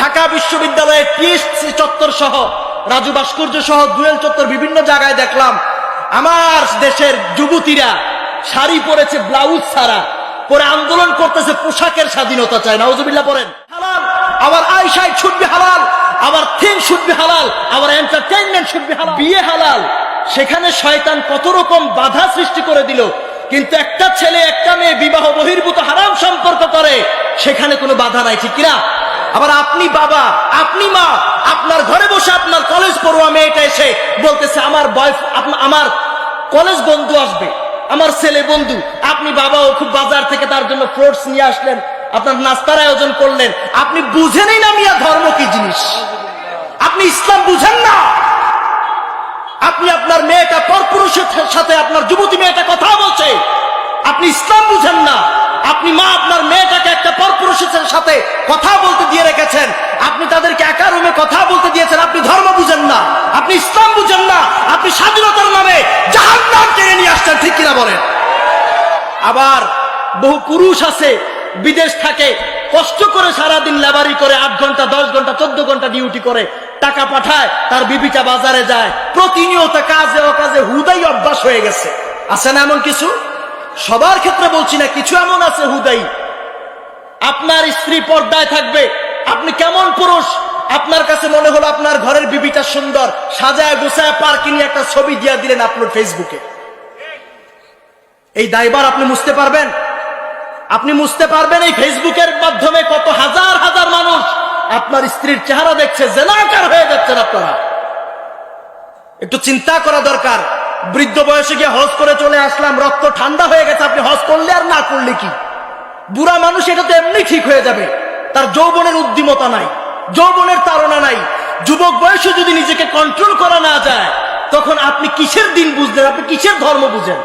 ঢাকা বিশ্ববিদ্যালয়ের টিএসসি চত্বর সহ, রাজু ভাস্কর্য সহ দুয়েল চত্বর বিভিন্ন জায়গায় দেখলাম, আমার দেশের যুবতীরা শাড়ি পরেছে, ব্লাউজ ছাড়া, পরে আন্দোলন করতেছে, পোশাকের স্বাধীনতা চায়, নাউজুবিল্লাহ পড়েন। হালাল, আবার আইসাই ছুটবি হালাল, আবার থিং শুডবি হালাল, আবার এন্টারটেইনমেন্ট শুডবি হালাল। বিয়ে হালাল, সেখানে শয়তান কত রকম বাধা সৃষ্টি করে দিল, কিন্তু একটা ছেলে, একটা মেয়ে বিবাহ বহির্ভূত হারাম সম্পর্ক করে, সেখানে কোনো বাধা নাই, ঠিক কিনা? আবার আপনি বাবা, আপনি মা, আপনার ঘরে বসে আপনার কলেজ পড়ুয়া মেয়েটা এসে বলতেছে, আমার বয় আমার কলেজ বন্ধু আসবে, আমার ছেলে বন্ধু, আপনি বাবাও খুব বাজার থেকে তার জন্য ফ্রুটস নিয়ে আসলেন, আপনার নাস্তার আয়োজন করলেন, আপনি বুঝেনই না মিয়া ধর্ম কি জিনিস? আপনি ইসলাম বুঝেন না? আপনি আপনার মেয়েটা পরপুরুষের সাথে আপনার যুবতী মেয়েটা কথা বলছে, আপনি ইসলাম বুঝেন না, আপনি মা আপনার মেয়েটাকে একটা পরপুরুষের সাথে কথা বলতে দিয়ে রেখেছেন আপনি তাদেরকে একা রুমে কথা বলতে দিয়েছেন। আপনি ধর্ম বুঝেন না। আপনি ইসলাম বুঝেন না। আপনি স্বাধীনতার নামে জাহান নাম টেনে নিয়ে আসছেন, ঠিক কিনা বলেন? আবার বহু পুরুষ আছে, বিদেশ থাকে, কষ্ট করে সারাদিন লেবারি করে, আট ঘণ্টা, দশ ঘণ্টা, চোদ্দ ঘণ্টা ডিউটি করে, টাকা পাঠায়, তার বিবিটা বাজারে যায়। প্রতিনিয়ত কাজে ও কাজে হুদাই অভ্যাস হয়ে গেছে। আছে না এমন কিছু? সবার ক্ষেত্রে বলছি না, কিছু এমন আছে হুদাই। আপনার স্ত্রী পর্দায় থাকবে আপনি কেমন পুরুষ? আপনার কাছে মনে হলো আপনার ঘরের বিবিটা সুন্দর। সাজায় গুছায় পার্কিং একটা ছবি দিয়া দিলেন আপলোড ফেসবুকে। এই দায়বার আপনি মুছতে পারবেন? আপনি মুছতে পারবেন এই ফেসবুকের মাধ্যমে কত হাজার হাজার মানুষ আপনার স্ত্রীর চেহারা দেখছে, জেনাকার হয়ে যাচ্ছেন আপনারা। একটু চিন্তা করা দরকার। বৃদ্ধ বয়সে গিয়ে হজ করে চলে আসলাম, রক্ত ঠান্ডা হয়ে গেছে, আপনি হজ করলে আর না করলে কি? বুড়া মানুষ এটা তো এমনি ঠিক হয়ে যাবে। তার যৌবনের উদ্যমতা নাই, যৌবনের তাড়না নাই। যুবক বয়সে যদি নিজেকে কন্ট্রোল করা না যায়, তখন আপনি কিসের দিন বুঝলেন? আপনি কিসের ধর্ম বুঝেন?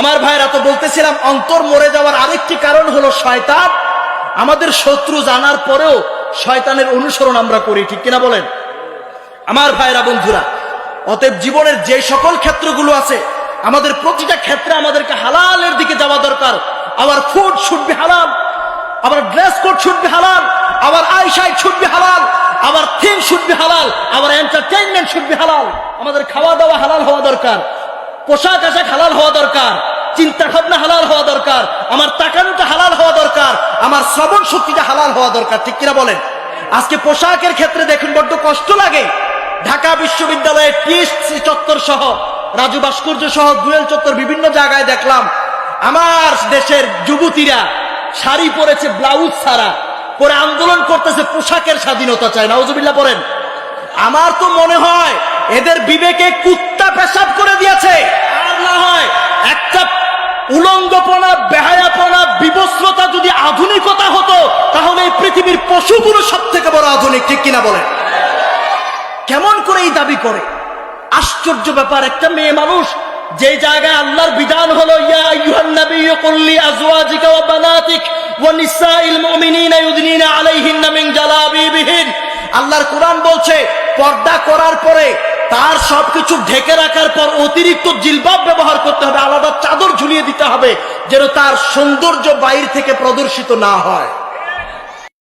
আমার ভাইরা তো বলতেছিলাম, অন্তর মরে যাওয়ার আরেকটি কারণ হলো শয়তান। আমাদের শত্রু জানার পরেও শয়তানের অনুসরণ আমরা করি, ঠিক কিনা বলেন? আমার ভাইরা বন্ধুরা, অতএব জীবনের যে সকল ক্ষেত্রগুলো আছে, আমাদের প্রতিটা ক্ষেত্রে আমাদেরকে হালালের দিকে যাওয়া দরকার। আবার food should be halal should be halal আবার আইসাই শুড বি হালাল আবার থিম শুড বি হালাল আবার এন্টারটেইনমেন্ট শুড বি হালাল আমাদের খাওয়া দাওয়া হালাল হওয়া দরকার, পোশাক আশাক হালাল হওয়া দরকার, চিন্তা ভাবনা হালাল হওয়া দরকার, আমার তাকানোটা হালাল হওয়া দরকার, আমার শ্রবণ শক্তিটা হালাল হওয়া দরকার, ঠিক কিনা বলেন? আজকে পোশাকের ক্ষেত্রে দেখুন বড্ড কষ্ট লাগে। ঢাকা বিশ্ববিদ্যালয়ের টিএসসি চত্বর সহ, রাজু ভাস্কর্য সহ, দুয়েল চত্বর বিভিন্ন জায়গায় দেখলাম, আমার দেশের যুবতীরা শাড়ি পরেছে, ব্লাউজ ছাড়া। পরে আন্দোলন করতেছে, পোশাকের স্বাধীনতা চায় নাউজুবিল্লাহ পড়েন। আমার তো মনে হয়, এদের বিবেকে কুত্তা পেশাব করে দিয়েছে। আর না একটা উলঙ্গপনা, বেহায়াপনা বিবস্ত্রতা যদি আধুনিকতা হতো, তাহলে এই পৃথিবীর পশুগুলো সব থেকে বড় আধুনিক, ঠিক কিনা বলেন? কেমন করে এই দাবি করে? আশ্চর্য ব্যাপার, একটা মেয়ে মানুষ যে জায়গায় আল্লাহর বিধান হলো আল্লাহর কোরআন বলছে, পর্দা করার পরে তার সবকিছু ঢেকে রাখার পর অতিরিক্ত জিলবাব ব্যবহার করতে হবে, আলাদা চাদর ঝুলিয়ে দিতে হবে, যেন তার সৌন্দর্য বাইর থেকে প্রদর্শিত না হয়।